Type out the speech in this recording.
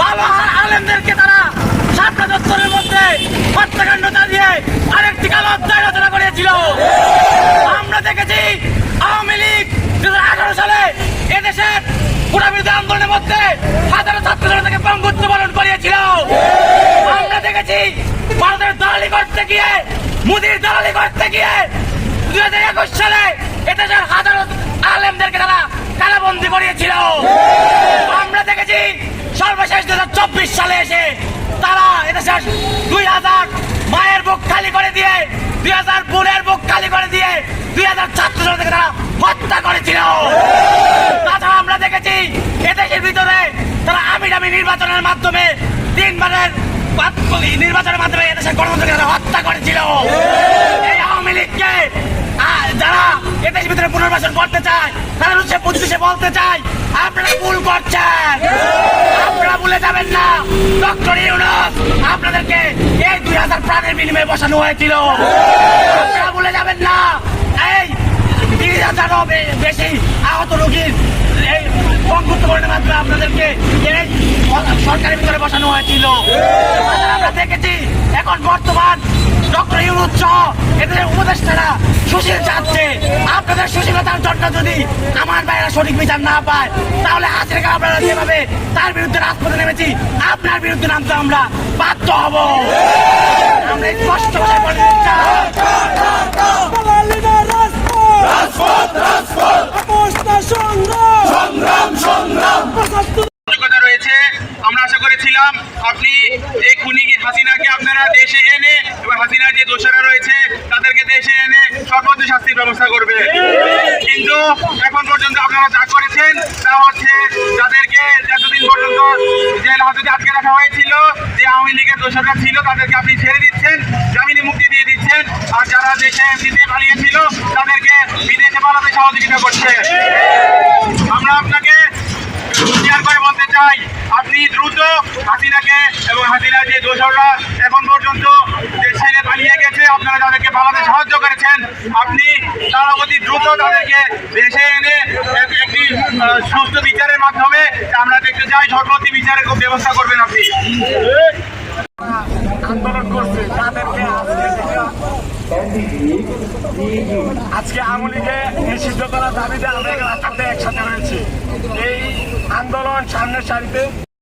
বলা বাবা আলেমদেরকে তারা সাতটা দপ্তরের মধ্যে হত্যাকাণ্ড চালিয়ে আরেকটি কালো রচনা করিয়েছিল আমরা দেখেছি আওয়ামী লীগ দু সালে এদেশের পুরাবিরোধী আন্দোলনের মধ্যে হাজারো ছাত্র জনতাকে পঙ্গুত্ব পালন করিয়েছিল। আমরা দেখেছি ভারতের দালালি করতে গিয়ে, মুদির দালালি করতে গিয়ে হাজার একুশ সালে এদেশের হাজারো আলেমদেরকে তারা কারাবন্দি করিয়েছিল। সর্বশেষ দু চব্বিশ সালে এসে তারা এদেশের দুই হাজার মায়ের বুক খালি করে দিয়ে দুই হাজার বোনের বুক খালি করে দিয়ে দুই হাজার ছাত্র জনতাকে তারা হত্যা করেছিল। তাছাড়া আমরা দেখেছি, এদেশের ভিতরে তারা আমি দামি নির্বাচনের মাধ্যমে তিনবারের নির্বাচনের মাধ্যমে এদেশের গণতন্ত্রকে তারা হত্যা করেছিল। এই আওয়ামী লীগকে যারা এদেশের ভিতরে পুনর্বাসন করতে চায় তারা হচ্ছে বুদ্ধিসে বলতে চায়, আপনারা ভুল করছেন। আপনারা ডক্টর ইউনুস, আপনাদেরকে এই দুই হাজার প্রাণের বিনিময়ে বসানো হয়েছিল। আপনারা ভুলে যাবেন না, এই তিরিশ হাজারও বেশি আহত রোগীর এই বঙ্গুত্বকরণের মাধ্যমে আপনাদেরকে এই সরকারের ভিতরে বসানো হয়েছিল। আমরা দেখেছি এখন বর্তমান ডক্টর ইউনুস সহ এদের উপদেষ্টারা সুশীল চাচ্ছে আপনাদের সুশীলতার জন্য যদি আমার বাইরে সঠিক বিচার না পায়, তাহলে আপনারা যেভাবে তার বিরুদ্ধে রাজপথে নেমেছি আপনার বিরুদ্ধে নামতে আমরা বাধ্য হব। আমরা স্পষ্ট ভাষায় বলে রয়েছে আমরা আশা করেছিলাম আপনি এই খুনি হাসিনাকে আপনারা দেশে এনে এবং হাসিনার যে দোষরা রয়েছে তাদেরকে দেশে এনে সর্বোচ্চ শাস্তির ব্যবস্থা করবে কিন্তু এখন পর্যন্ত আপনারা যা করেছেন তা হচ্ছে যাদেরকে এতদিন পর্যন্ত জেল হাজতে আটকে রাখা হয়েছিল, যে আওয়ামী লীগের দোষরা ছিল, তাদেরকে আপনি ছেড়ে দিচ্ছেন, জামিনে মুক্তি দিয়ে দিচ্ছেন, আর যারা দেশে এমনিতে পালিয়েছিল, তাদেরকে বিদেশে পালাতে সহযোগিতা করছে আমরা আপনাকে করে বলতে চাই, আপনি দ্রুত হাসিনাকে এবং হাসিনার যে দোষররা এখন পর্যন্ত দেশ ছেড়ে পালিয়ে গেছে, আপনারা তাদেরকে পালাতে সাহায্য করেছেন। আপনি তার অতি দ্রুত তাদেরকে দেশে এনে এক- একটি সুস্থ বিচারের মাধ্যমে আমরা দেখতে চাই সর্বতি বিচারের ব্যবস্থা করবেন আপনি। আন্দোলন আজকে লীগে নিষিদ্ধ করার দাবিতে আমরা একসাথে হয়েছি এই আন্দোলন সামনের সারিতে